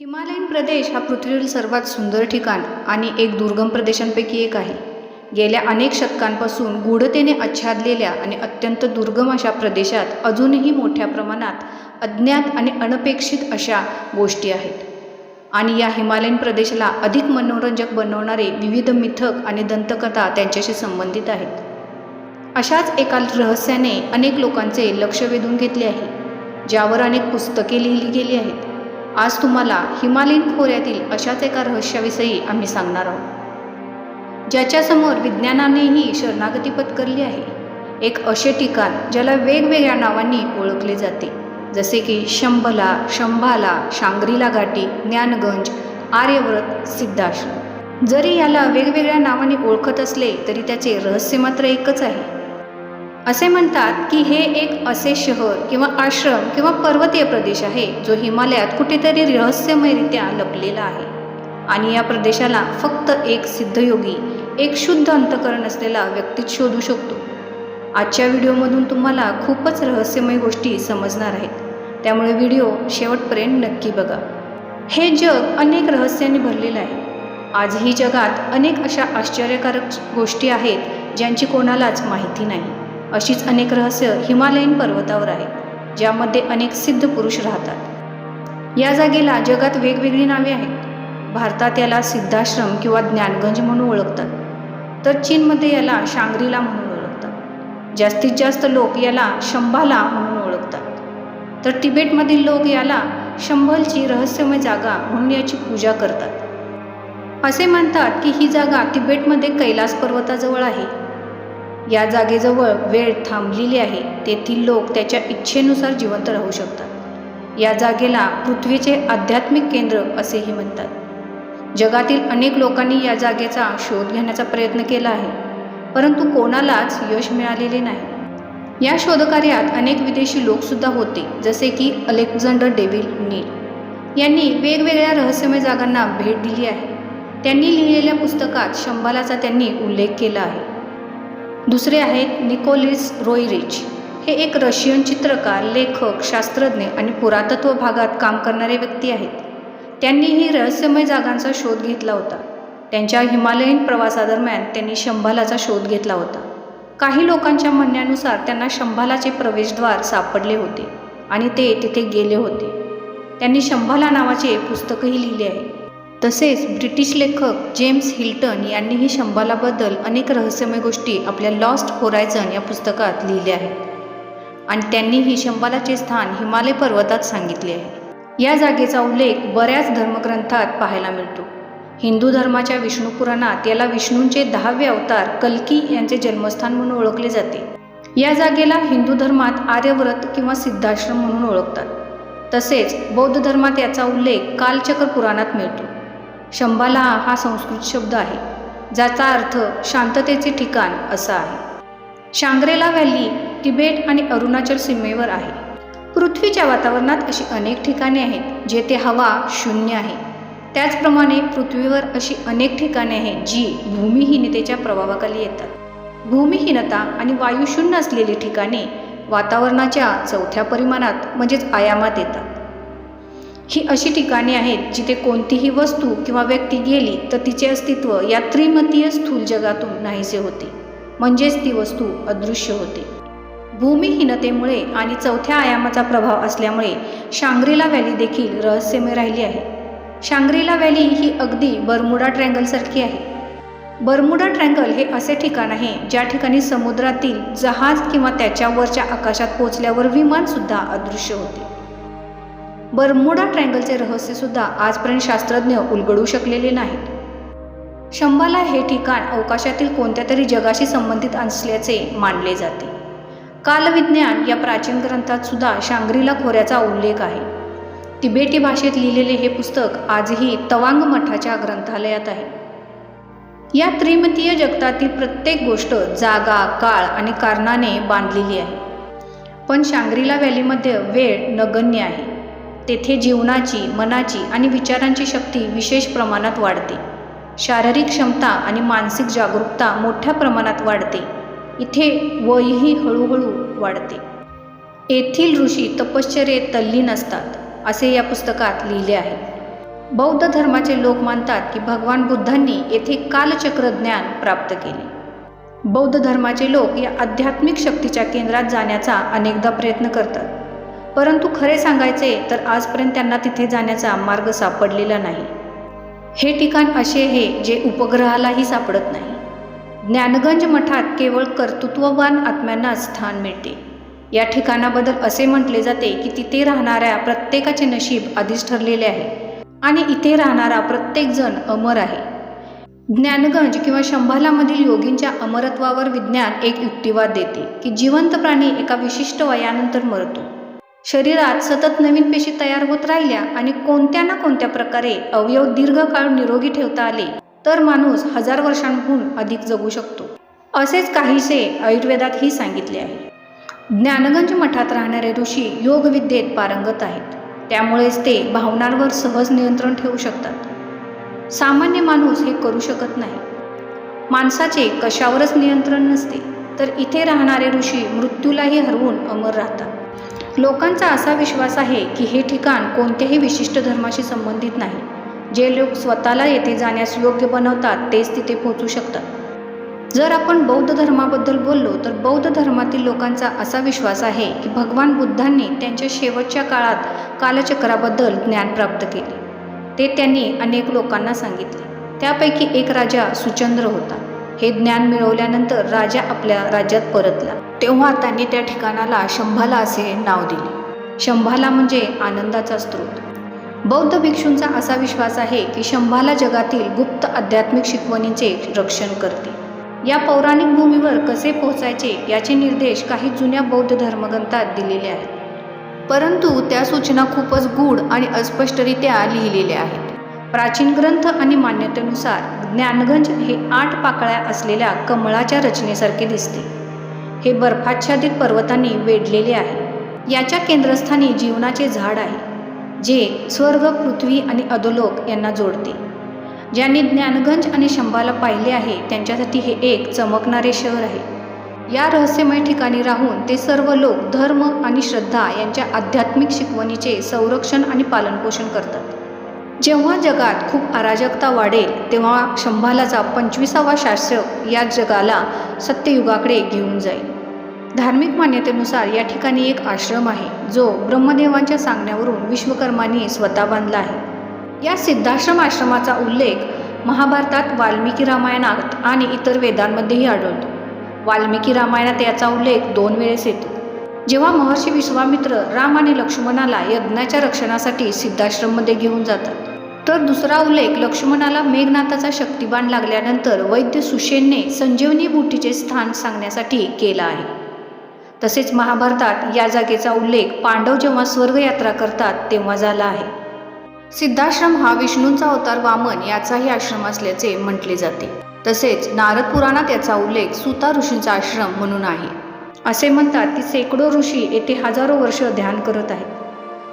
Himalayan प्रदेश हा पृथ्वीवरील सर्वात सुंदर ठिकाण आणि एक दुर्गम प्रदेशांपैकी एक आहे. गेल्या अनेक शतकांपासून गूढतेने आच्छादलेल्या आणि अत्यंत दुर्गम अशा प्रदेशात अजूनही मोठ्या प्रमाणात अज्ञात आणि अनपेक्षित अशा गोष्टी आहेत. आणि या हिमालयन प्रदेशाला अधिक मनोरंजक बनवणारे विविध मिथक आणि दंतकथा त्यांच्याशी संबंधित आहेत. अशाच एका रहस्याने अनेक लोकांचे लक्ष वेधून घेतले आहे ज्यावर अनेक पुस्तके लिहिली गेली आहेत. आज तुम्हाला हिमालयीन खोऱ्यातील अशाच एका रहस्याविषयी आम्ही सांगणार आहोत. ज्याच्यासमोर विज्ञानानेही शरणागती पत्करली आहे. एक असे ठिकाण ज्याला वेगवेगळ्या नावांनी ओळखले जाते. जसे की शंभला शंभाला शांग्रीला घाटी ज्ञानगंज आर्यव्रत सिद्धाश्रम. जरी याला वेगवेगळ्या नावाने ओळखत असले तरी त्याचे रहस्य मात्र एकच आहे. असे म्हणतात की हे एक असे शहर किंवा आश्रम किंवा पर्वतीय प्रदेश आहे जो हिमालयात कुठेतरी रहस्यमयरित्या लपलेला आहे. आणि या प्रदेशाला फक्त एक सिद्धयोगी एक शुद्ध अंतकरण असलेला व्यक्तीच शोधू शकतो. आजच्या व्हिडिओमधून तुम्हाला खूपच रहस्यमय गोष्टी समजणार आहेत. त्यामुळे व्हिडिओ शेवटपर्यंत नक्की बघा. हे जग अनेक रहस्यांनी भरलेलं आहे. आजही जगात अनेक अशा आश्चर्यकारक गोष्टी आहेत ज्यांची कोणालाच माहिती नाही. अशीच अनेक रहस्य हिमालयीन पर्वतावर आहेत ज्यामध्ये अनेक सिद्ध पुरुष राहतात. या जागेला जगात वेगवेगळी नावे आहेत. भारतात याला सिद्धाश्रम किंवा ज्ञानगंज म्हणून ओळखतात तर चीनमध्ये याला शांग्रीला म्हणून ओळखतात. जास्तीत जास्त लोक याला शंभाला म्हणून ओळखतात. तर तिबेटमधील लोक याला शंभलची रहस्यमय जागा म्हणून याची पूजा करतात. असे म्हणतात की ही जागा तिबेटमध्ये कैलास पर्वताजवळ आहे. या जागेजवळ वेळ थांबलेली आहे. तेथील लोक त्याच्या इच्छेनुसार जिवंत राहू शकतात. या जागेला पृथ्वीचे आध्यात्मिक केंद्र असेही म्हणतात. जगातील अनेक लोकांनी या जागेचा शोध घेण्याचा प्रयत्न केला आहे परंतु कोणालाच यश मिळालेले नाही. या शोधकार्यात अनेक विदेशी लोकसुद्धा होते जसे की अलेक्झांडर डेव्हिल नील. यांनी वेगवेगळ्या रहस्यमय जागांना भेट दिली आहे. त्यांनी लिहिलेल्या पुस्तकात शंबालाचा त्यांनी उल्लेख केला आहे. दुसरे आहेत निकोलिस रोयरिच. हे एक रशियन चित्रकार लेखक शास्त्रज्ञ आणि पुरातत्व भागात काम करणारे व्यक्ती आहेत. त्यांनीही रहस्यमय जागांचा शोध घेतला होता. त्यांच्या हिमालयीन प्रवासादरम्यान त्यांनी शंभालाचा शोध घेतला होता. काही लोकांच्या म्हणण्यानुसार त्यांना शंभालाचे प्रवेशद्वार सापडले होते आणि ते तिथे गेले होते. त्यांनी शंभाला नावाचे पुस्तकही लिहिले आहे. तसेच ब्रिटिश लेखक जेम्स हिल्टन यांनीही शंबालाबद्दल अनेक रहस्यमय गोष्टी आपल्या लॉस्ट होरायझन या पुस्तकात लिहिल्या आहेत. आणि त्यांनीही शंबालाचे स्थान हिमालय पर्वतात सांगितले आहे. या जागेचा उल्लेख बऱ्याच धर्मग्रंथात पाहायला मिळतो. हिंदू धर्माच्या विष्णू पुराणात याला विष्णूंचे दहावे अवतार कल्की यांचे जन्मस्थान म्हणून ओळखले जाते. या जागेला हिंदू धर्मात आर्यव्रत किंवा सिद्धाश्रम म्हणून ओळखतात. तसेच बौद्ध धर्मात याचा उल्लेख कालचक्र पुराणात मिळतो. शंबाला हा संस्कृत शब्द आहे ज्याचा अर्थ शांततेचे ठिकाण असा आहे. शांग्रेला व्हॅली तिबेट आणि अरुणाचल सीमेवर आहे. पृथ्वीच्या वातावरणात अशी अनेक ठिकाणे आहेत जेथे हवा शून्य आहे. त्याचप्रमाणे पृथ्वीवर अशी अनेक ठिकाणे आहेत जी भूमिहीनतेच्या प्रभावाखाली येतात. भूमिहीनता आणि वायुशून्य असलेली ठिकाणे वातावरणाच्या चौथ्या परिमाणात म्हणजेच आयामात येतात. ही अशी ठिकाणे आहेत जिथे कोणतीही वस्तू किंवा व्यक्ती गेली तर तिचे अस्तित्व या त्रिमतीय स्थूल जगातून नाहीसे होते. म्हणजेच ती वस्तू अदृश्य होते. भूमिहीनतेमुळे आणि चौथ्या आयामाचा प्रभाव असल्यामुळे शांग्रीला व्हॅली देखील रहस्यमय राहिली आहे. शांग्रीला व्हॅली ही अगदी बर्मुडा ट्रँगलसारखी आहे. बर्मुडा ट्रँगल हे असे ठिकाण आहे ज्या ठिकाणी समुद्रातील जहाज किंवा त्याच्यावरच्या आकाशात पोचल्यावर विमानसुद्धा अदृश्य होते. बर्मुडा ट्रँगलचे रहस्यसुद्धा आजपर्यंत शास्त्रज्ञ उलगडू शकलेले नाहीत. शंभाला हे ठिकाण अवकाशातील कोणत्या तरी जगाशी संबंधित असल्याचे मानले जाते. कालविज्ञान या प्राचीन ग्रंथात सुद्धा शांग्रीला खोऱ्याचा उल्लेख आहे. तिबेटी भाषेत लिहिलेले हे पुस्तक आजही तवांग मठाच्या ग्रंथालयात आहे. या त्रिमतीय जगतातील प्रत्येक गोष्ट जागा काळ आणि कारणाने बांधलेली आहे. पण शांग्रीला व्हॅलीमध्ये वेळ नगण्य आहे. तेथे जीवनाची मनाची आणि विचारांची शक्ती विशेष प्रमाणात वाढते. शारीरिक क्षमता आणि मानसिक जागरूकता मोठ्या प्रमाणात वाढते. इथे वयही हळूहळू वाढते. येथील ऋषी तपश्चर्येत तल्लीन असतात असे या पुस्तकात लिहिले आहे. बौद्ध धर्माचे लोक मानतात की भगवान बुद्धांनी येथे कालचक्र ज्ञान प्राप्त केले. बौद्ध धर्माचे लोक या आध्यात्मिक शक्तीच्या केंद्रात जाण्याचा अनेकदा प्रयत्न करतात. परंतु खरे सांगायचे तर आजपर्यंत त्यांना तिथे जाण्याचा मार्ग सापडलेला नाही. हे ठिकाण असे हे जे उपग्रहालाही सापडत नाही. ज्ञानगंज मठात केवळ कर्तृत्ववान आत्म्यांनाच स्थान मिळते. या ठिकाणाबद्दल असे म्हटले जाते की तिथे राहणाऱ्या प्रत्येकाचे नशीब आधीच ठरलेले आहे आणि इथे राहणारा प्रत्येकजण अमर आहे. ज्ञानगंज किंवा शंभालामधील योगींच्या अमरत्वावर विज्ञान एक युक्तिवाद देते की जिवंत प्राणी एका विशिष्ट वयानंतर मरतो. शरीरात सतत नवीन पेशी तयार होत राहिल्या आणि कोणत्या ना कोणत्या प्रकारे अवयव दीर्घकाळ निरोगी ठेवता आले तर माणूस हजार वर्षांहून अधिक जगू शकतो. असेच काहीसे आयुर्वेदातही सांगितले आहे. ज्ञानगंज मठात राहणारे ऋषी योगविद्येत पारंगत आहेत. त्यामुळेच ते भावनांवर सहज नियंत्रण ठेवू शकतात. सामान्य माणूस हे करू शकत नाही. माणसाचे कशावरच नियंत्रण नसते तर इथे राहणारे ऋषी मृत्यूलाही हरवून अमर राहतात. लोकांचा असा विश्वास आहे की हे ठिकाण कोणत्याही विशिष्ट धर्माशी संबंधित नाही. जे लोक स्वतःला येथे जाण्यास योग्य बनवतात तेच तिथे पोहोचू शकतात. जर आपण बौद्ध धर्माबद्दल बोललो तर बौद्ध धर्मातील लोकांचा असा विश्वास आहे की भगवान बुद्धांनी त्यांच्या शेवटच्या काळात कालचक्राबद्दल ज्ञान प्राप्त केले. ते त्यांनी अनेक लोकांना सांगितले. त्यापैकी एक राजा सुचंद्र होता. हे ज्ञान मिळवल्यानंतर राजा आपल्या राज्यात परतला. तेव्हा त्यांनी त्या ठिकाणाला शंभाला असे नाव दिले. शंभाला म्हणजे आनंदाचा स्रोत. बौद्ध भिक्षूंचा असा विश्वास आहे की शंभाला जगातील गुप्त आध्यात्मिक शिकवणींचे रक्षण करते. या पौराणिक भूमीवर कसे पोहोचायचे याचे निर्देश काही जुन्या बौद्ध धर्मग्रंथात दिलेले आहेत. परंतु त्या सूचना खूपच गूढ आणि अस्पष्टरित्या लिहिलेल्या आहेत. प्राचीन ग्रंथ आणि मान्यतेनुसार ज्ञानगंज हे आठ पाकळ्या असलेल्या कमळाच्या रचनेसारखे दिसते. हे बर्फाच्छादित पर्वतांनी वेढलेले आहे. याच्या केंद्रस्थानी जीवनाचे झाड आहे जे स्वर्ग पृथ्वी आणि अधोलोक यांना जोडते. ज्यांनी ज्ञानगंज आणि शंभाला पाहिले आहे त्यांच्यासाठी हे एक चमकणारे शहर आहे. या रहस्यमय ठिकाणी राहून ते सर्व लोक धर्म आणि श्रद्धा यांच्या आध्यात्मिक शिकवणीचे संरक्षण आणि पालनपोषण करतात. जेव्हा जगात खूप अराजकता वाढेल तेव्हा शंभालाचा पंचवीसावा शासक या जगाला सत्ययुगाकडे घेऊन जाईल. धार्मिक मान्यतेनुसार या ठिकाणी एक आश्रम आहे जो ब्रह्मदेवांच्या सांगण्यावरून विश्वकर्मांनी स्वतः बांधला आहे. या सिद्धाश्रम आश्रमाचा उल्लेख महाभारतात वाल्मिकी रामायणात आणि इतर वेदांमध्येही आढळतो. वाल्मिकी रामायणात याचा उल्लेख दोन वेळेस येतो. जेव्हा महर्षी विश्वामित्र राम आणि लक्ष्मणाला यज्ञाच्या रक्षणासाठी सिद्धाश्रममध्ये घेऊन जातात तर दुसरा उल्लेख लक्ष्मणाला मेघनाथाचा शक्तिबाण लागल्यानंतर वैद्य सुशेनने संजीवनी बुटीचे स्थान सांगण्यासाठी केला आहे. तसेच महाभारतात या जागेचा उल्लेख पांडव जेव्हा स्वर्गयात्रा करतात तेव्हा झाला आहे. सिद्धाश्रम हा विष्णूंचा अवतार वामन याचाही आश्रम असल्याचे म्हटले जाते. तसेच नारद पुराणात याचा उल्लेख सुता ऋषींचा आश्रम म्हणून आहे. असे म्हणतात की शेकडो ऋषी येथे हजारो वर्ष ध्यान करत आहेत.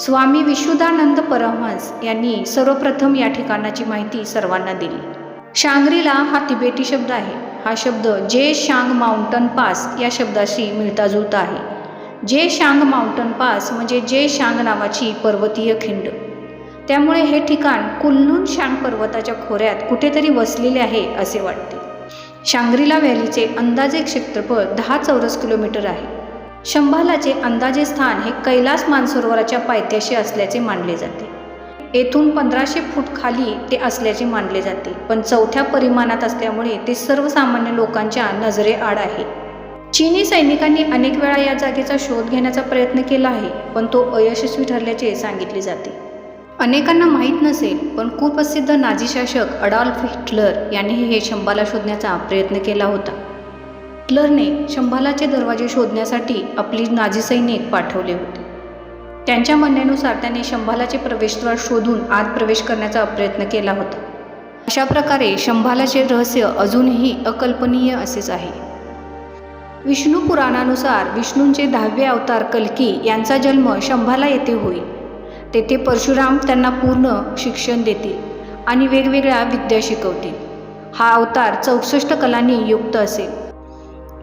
स्वामी विशुदानंद परमहंस यांनी सर्वप्रथम या ठिकाणाची माहिती सर्वांना दिली. शांग्रीला हा तिबेटी शब्द आहे. हा शब्द जे शांग माउंटन पास या शब्दाशी मिळता जुळता आहे. जे शांग माउंटन पास म्हणजे जे शांग नावाची पर्वतीय खिंड. त्यामुळे हे ठिकाण कुल्लून शांग पर्वताच्या खोऱ्यात कुठेतरी वसलेले आहे असे वाटते. शांग्रीला व्हॅलीचे अंदाजे क्षेत्रफळ दहा चौरस किलोमीटर आहे. शंभालाचे अंदाजे स्थान हे कैलास मानसरोवराच्या पायथ्याशी असल्याचे मानले जाते. येथून पंधराशे फूट खाली ते असल्याचे मानले जाते. पण चौथ्या परिमाणात असल्यामुळे ते सर्वसामान्य लोकांच्या नजरेआड आहे. चीनी सैनिकांनी अनेक वेळा या जागेचा शोध घेण्याचा प्रयत्न केला आहे पण तो अयशस्वी ठरल्याचे सांगितले जाते. अनेकांना माहीत नसेल पण कुप्रसिद्ध नाझी शासक अडॉल्फ हिटलर यांनी हे शंभाला शोधण्याचा प्रयत्न केला होता. हिटलरने शंभालाचे दरवाजे शोधण्यासाठी आपली नाझी सैनिक पाठवले होते. त्यांच्या म्हणण्यानुसार त्याने शंभालाचे प्रवेशद्वार शोधून आत प्रवेश करण्याचा प्रयत्न केला होता. अशा प्रकारे शंभालाचे रहस्य अजूनही अकल्पनीय असेच आहे. विष्णू पुराणानुसार विष्णूंचे दहावे अवतार कल्की यांचा जन्म शंभाला येथे होईल. तेथे परशुराम त्यांना पूर्ण शिक्षण देतील आणि वेगवेगळ्या विद्या शिकवतील. हा अवतार चौसष्ट कलांनी युक्त असेल.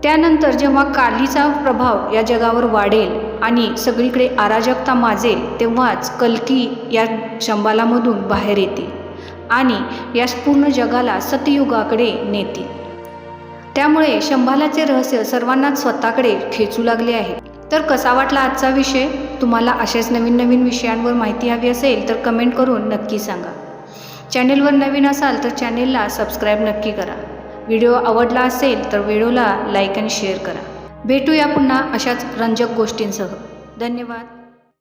त्यानंतर जेव्हा कालीचा प्रभाव या जगावर वाढेल आणि सगळीकडे अराजकता माजेल तेव्हाच कल्की या शंबालामधून बाहेर येतील आणि या पूर्ण जगाला सतयुगाकडे नेतील. त्यामुळे शंभालाचे रहस्य सर्वांनाच स्वतःकडे खेचू लागले आहे. तर कसा वाटला आजचा विषय? तुम्हाला अशाच नवीन नवीन विषयांवर माहिती हवी असेल तर कमेंट करून नक्की सांगा. चॅनेलवर नवीन असाल तर चॅनेलला सबस्क्राईब नक्की करा. व्हिडिओ आवडला असेल तर व्हिडिओला लाईक आणि शेअर करा. भेटूया पुन्हा अशाच रंजक गोष्टींसह. धन्यवाद.